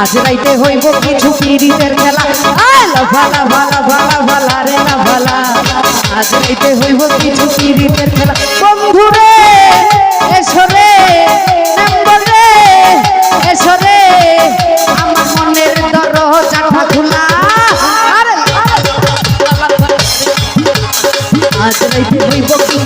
আজ রাইতে হইব কিছু পিরিতের খেলা। আলা ভালা ভালা ভালা রে ভালা আজ রাইতে হইব কিছু পিরিতের খেলা। বন্ধুরে এসো রে রে, এসো রে। আজ রাইতে হইব কিছু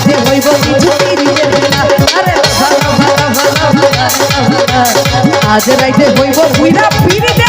রাইতে হইব কিছু পিরিতের খেলা আরে লাফা লাফা লাফা আজ রাইতে হইব বুইরা পিরিতের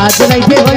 আজ রাইতে